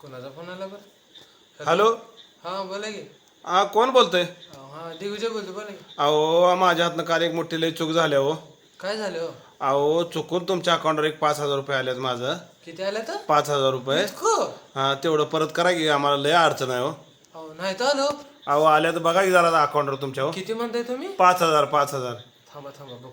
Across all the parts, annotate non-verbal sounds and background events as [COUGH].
कोणाचा फोन आला बरं? हॅलो हा बोला की. हा कोण बोलतोय? हा दिग्विजय बोलतो बोला की. अहो माझ्या हातनं काल एक मोठी लई चूक झाली हो काय झालं हो? अहो चुकून तुमच्या अकाउंटवर एक पाच हजार रुपये आलेत माझं. किती आलं तर पाच हजार रुपये. इतकं? हा तेवढं परत करा की आम्हाला लय अडचण आहे हो. अहो नाही तर आलो. अहो आल्या तर बघा की जरा अकाउंटवर तुमच्या हो. किती म्हणताय तुम्ही? पाच हजार पाच हजार. थांबा थांबा बघतो.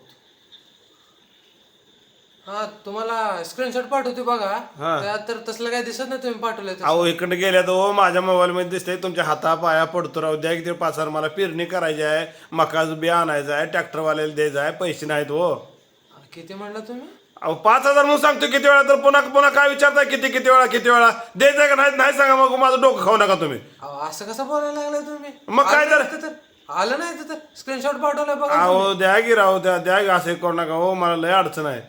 हा तुम्हाला स्क्रीनशॉट पाठवते बघा. हा. त्यात तर तसलं काय दिसत नाही तुम्ही पाठवलंय तसं. अहो इकडे गेल्यात हो माझ्या मोबाईल मध्ये दिसतंय. तुमच्या हाता पाया पडतो. राहू द्या की ते पाच हजार मला पेरणी करायची आहे. मकाचं बी आणायचं आहे. ट्रॅक्टरवाल्याला द्यायचं आहे. पैसे नाहीत हो. हा, किती म्हणलं तुम्ही? अहो पाच हजार म्हणून सांगतो किती वेळा तर पुन्हा पुन्हा काय विचारताय? किती किती वेळा किती वेळा? द्यायचं का नाही? नाही सांगा मग. माझं डोकं खाऊ नका तुम्ही. अहो असं कसं बोलायला लागलाय तुम्ही? मग काय आलं तर? नाही तर आलं नाही तर स्क्रीनशॉट पाठवलाय बघा अहो द्या की राहू द्या. द्या की असं करू नका. हो मला लय अडचण आहे.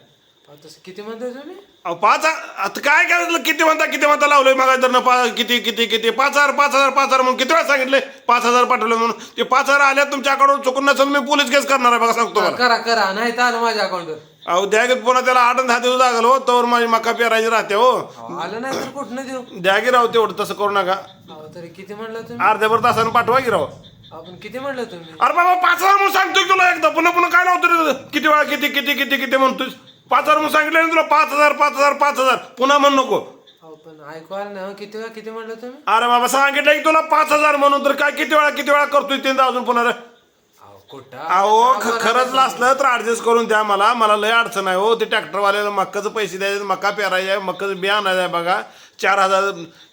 तसं किती म्हणताय तुम्ही? अहो पाच आता काय करायचं? किती म्हणता किती म्हणता लावलंय? मग तर ना पा किती किती किती? पाच हजार पाच हजार पाच हजार म्हणून किती वेळा सांगितले? पाच हजार पाठवले म्हणून. ते पाच हजार आल्या तुमच्या अकाउंटवर चुकून नसेल मी पोलीस केस करणार आहे बघा सांगतो मला करा करा. नाही तर आलं माझ्या अकाउंटवर. अहो द्या की पुन्हा त्याला आठ आणि दहा दिवस लागल हो. तोवर माझी मका पेरायची राहते हो. आलं नाही तर कुठनं देऊ? द्या की राहू तेवढं तसं करू नका. अहो तरी किती म्हणलं तुम्ही? अर्ध्याभर तासानं पाठवा की राहू आपण किती म्हणलं तुम्ही? अरे बाबा पाच हजार म्हणून सांगतोय तुला एकदा? पुन्हा पुन्हा काय लावतो रे किती वेळा किती किती किती किती म्हणतोय पाच हजार म्हणून सांगितलं ना तुला पाच हजार पाच हजार पाच हजार. पुन्हा म्हण नको. अहो पण ऐकू आलं नाही हो, किती वेळा किती म्हणलं तुम्ही? अरे बाबा सांगितलं की तुला पाच हजार म्हणून तर काय किती वेळा किती वेळा करतोय तीनदा अजून पुन्हा रे? अहो कुठं? अहो ख- खरंच असलं तर ऍडजस्ट करून द्या मला. मला लय अडचण आहे हो. ते ट्रॅक्टरवाल्याला मक्काचं पैसे द्यायचे मका पेरायचे आहे मक्काचं बिया आणायचं आहे बघा. चार हजार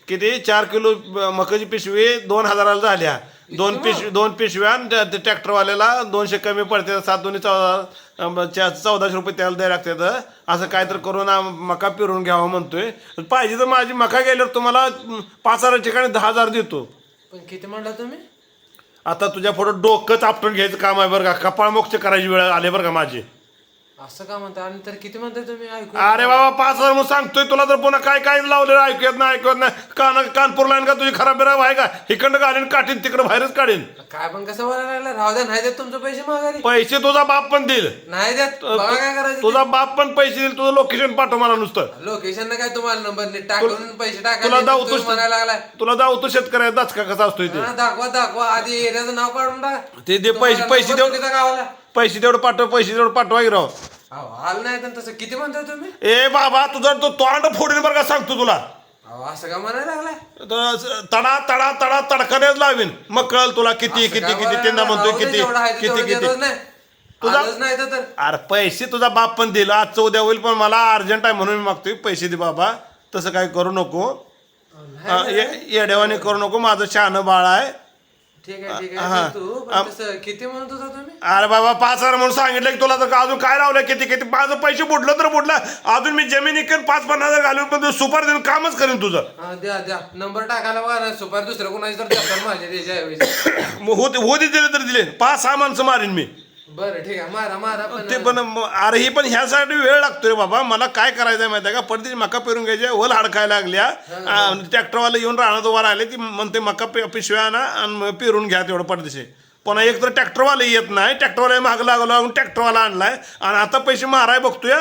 किती? चार किलो ब- मकाची पिशवी दोन हजाराला झाल्या. दोन पिशवी दोन पिशव्या आणि ट्रॅक्टरवाल्याला दोनशे कमी पडते. सात दोन्ही चौदा चौदाशे रुपये त्याला द्यायला लागतात असं काय तर करून मका पेरून घ्यावं म्हणतोय. पाहिजे तर माझी मका गेल्यावर तुम्हाला पाच हजार ठिकाणी दहा हजार देतो. पण किती म्हणलं तुम्ही? आता तुझ्या पुढं डोकं चापटून घ्यायचं काम आहे बरं का. कपाळ मोक्ष करायची वेळ आली बरं का माझी. असं का म्हणता? आणि तर किती म्हणताय तुम्ही? ऐकू अरे बाबा पाच हजार म्हणून सांगतोय तुला तर पुन्हा काय काय लावलेलं ऐकू येत नाही ऐकू येत नाही. कान कानपूर लाईन का तुझी खराब बिराब आहे का? इकडं काढीन काढीन तिकडं बाहेरच काढीन. काय पण कसं बोलायला लागलं? राहू द्या नाही देत तुमचे पैसे माघारी. पैसे तुझा बाप पण देईल. नाही देत? बघा काय करायचं तुझा बाप पण पैसे देईल तुझं लोकेशन पाठव मला नुसतं. लोकेशन काय तुम्हाला नंबर नीट टाकून पैसे तुला टाकायला दावतो तुम्ही म्हणायला लागलाय. तुला दावतो शेतकऱ्याचा दचका कसा असतोय ते. हा, दाखवा दाखवा. आधी एरियाचं नाव काढून टाका. ते दे पैसे पैसे देऊ गावाला? पैसे तेवढं पाठव पैसे तेवढं पाठवा की राव. अहो, आलं नाही तर तसं किती म्हणताय तुम्ही? ए बाबा तुझा तो तोंड फोडीन बरं का सांगतो तुला? अहो असं का म्हणायला लागलाय तर तडा तडा तडा तडकानेच लावीन. मग कळल तुला किती किती काय किती लागला? म्हणतोय किती किती किती. तुझा- नाही तर अरे पैसे तुझा बाप पण दिला आजचं उद्या होईल पण मला अर्जंट आहे म्हणून मी मागतोय. पैसे दे बाबा. तसं काही करू नको. येड्यावानी करू नको. माझं शहाणं बाळ आहे. ठीक आहे ठीक. आहे. तू पण तसं किती म्हणत होता तुम्ही? अरे बाबा पाच हजार म्हणून सांगितलं की तुला तर का अजून काय लावलं किती किती माझं पैसे बुडलं तर बुडलं. अजून मी जमीन इकडे पाच पन्नास हजार घालून पण सुपार देऊन कामच करेन तुझं. हा द्या द्या. नंबर टाकायला बघा ना. सुपार दुसरं कोणाची तर द्या माझ्या त्याच्या [COUGHS] मग होते होते दिले तर दिले. पाच सहा माणसं मारीन मी. बरं ठीक आहे. मारा मारा पण. ते पण म- अरे ही पण ह्यासाठी वेळ लागतोय रे बाबा. मला काय करायचं माहिती आहे का? पडते मका पेरून घ्यायचे होल हाडकायला लागल्या. ट्रॅक्टरवाला येऊन राहणार उभा राहिले ती म्हणते मका पे- पिशव्या आणा आणि पेरून घ्या तेवढं पडदेशे पुन्हा एक तर ट्रॅक्टरवाला येत नाही ट्रॅक्टरवाला मागं लागलो लागून ट्रॅक्टरवाला आणलाय. आणि आता पैसे माराय बघतोय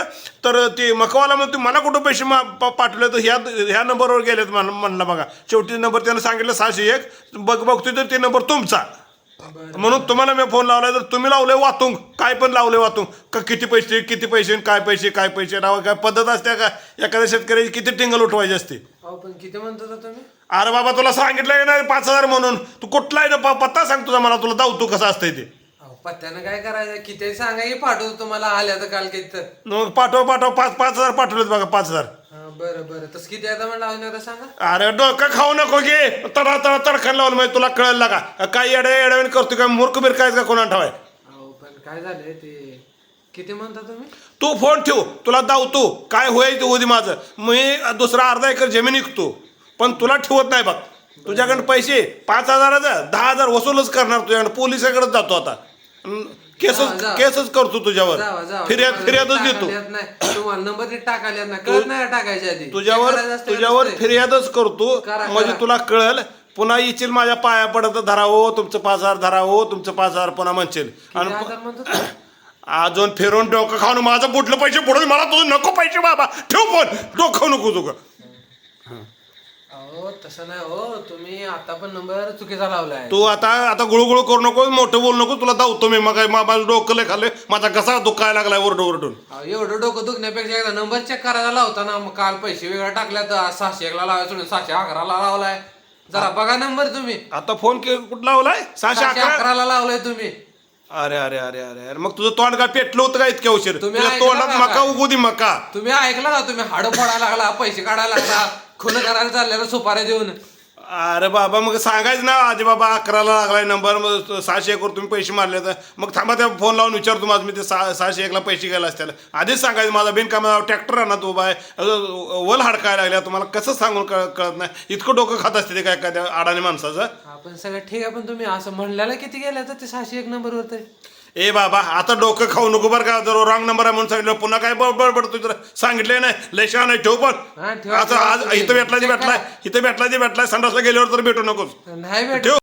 तर ते मकावाला म्हणतो मला कुठं पैसे मा पा- पाठवले तर ह्या ह्या नंबरवर गेलेत म्हण म्हणलं बघा. शेवटी नंबर त्यानं सांगितलं सहाशे एक. बघ बघतोय तर ते नंबर तुमचा. म्हणून तुम्हाला मी फोन लावलाय तर तुम्ही लावले वातून काय पण लावले वातून का किती पैसे किती पैसे काय पैसे काय पैसे राव काय पद्धत असते का? एखाद्या शेतकऱ्याची किती टिंगल उठवायची असते? अहो पण किती म्हणत होता तुम्ही? अरे बाबा तुला सांगितलं नाही पाच हजार म्हणून. तू कुठला आहे ना प- पत्ता सांग तुझा मला तुला दावतो कसं असतंय ते. अहो पत्त्यानं काय करायचं? किती सांगा की पाठवतो तुम्हाला आल्या तर काल किती तर. मग पाठव पाठव पाच पाच हजार पाठवलेत बघा पाच हजार. बरं बरं. तसं किती आता म्हणलं अजून एकदा सांगा. अरे डोकं खाऊ नको घे तडा तडा तडखण लावून माहिती तुला कळलं लागा काय येड्या येड्याने करतो काय मूर्ख बिर काय का कोणा ठेवाय अहो पण काय झालंय ते? किती म्हणता तुम्ही? तू फोन ठेव. तुला दावतो. काय होईल ते होती माझं. मी दुसरा अर्धा एकर जमीन विकतो. पण तुला ठेवत नाही बघ. तुझ्याकडे पैसे पाच हजाराचं दहा हजार वसूलच करणार तुझ्याकडे. पोलिसाकडेच जातो आता. अन केसच जा. केसच करतो तुझ्यावर. जावा जावा फिर्याद तुम्हाला फिर्यादच टाकायला देतो. येत नाही. तुम्हाला नंबर नीट टाकायला येत नाही. कळत नाही टाकायच्या आधी. तुझ्यावर तुझ्यावर नसतंय. फिर्यादच करतो. करा, म्हणजे करा. तुला कळल पुन्हा येशील माझ्या पाया पडत धरावो तुमचं पाच हजार धरावो तुमचं पाच हजार पुन्हा म्हणशील. किती आणि म्हणतो? [COUGHS] अजून फिरून डोकं खाऊन माझं बुडलं पैसे बुडून मला तुझं नको पैसे बाबा. ठेव फोन. डोकं नको तुझं. अहो तसं नाही हो. तुम्ही आता पण नंबर चुकीचा लावलाय. तू आता आता गुळगुळ करू नको मोठं बोलू नको तुला धावतो मी. मग माझं डोकं लय खाल्ले माझा कसा दुखायला लागलाय ओरडून ओरडून. अहो, एवढं डोकं दुखण्यापेक्षा एकदा नंबर चेक करायला लावता ना मग काल पैसे वेगळा टाकल्यात आज सहाशे एकला लावाय सोडून सहाशे अकराला लावलाय. जरा बघा नंबर तुम्ही. आता फोन के कुठं लावलाय? सहाशे सहाशे अकरा? अकराला लावलाय तुम्ही. अरे अरे अरे अरे अरे. मग तुझं तोंड काय पेटलं होतं का इतक्या उशीर? तुम्ही तुझ्या ऐकलं तोंडात का? मका काय? उगू दे मका. तुम्ही ऐकला ना तुम्ही हाडं फोडायला लागला पैसे काढायला लागला. खून करायला चाललेला सुपाऱ्या देऊन. अरे बाबा मग सांगायचं ना आजी बाबा अकराला लागलाय नंबर मग सहाशे एकवर तुम्ही पैसे मारले तर. मग थांबा त्या फोन लावून विचारतो माझं मी ते सहा सहाशे एकला पैसे गेला असत्याला आधीच सांगायचं माझा बिनकामा ट्रॅक्टर आणा तो बाय. वल हाडकायला लागल्या तुम्हाला कसं सांगून कळ कळत नाही. इतकं डोकं खात असते ते काय एखाद्या अडाणी माणसाचं. आपण सगळं ठीक आहे पण तुम्ही असं म्हणल्याला किती गेल्या तर ते सहाशे एक नंबरवर तरी ए बाबा आता डोकं खाऊ नको बरं का जर रॉंग नंबर आहे म्हणून सांगितलं. पुन्हा काय बडबड पडतो तुला सांगितले नाही शहाणा आहे, ठेव हा, पण ठेवा, ठेवा. आज तुम्ही. इथं भेटला जे भेटलाय इथं भेटला जे भेटलाय संडासला गेल्यावर तर भेटू नकोस. नाही भेट ठेव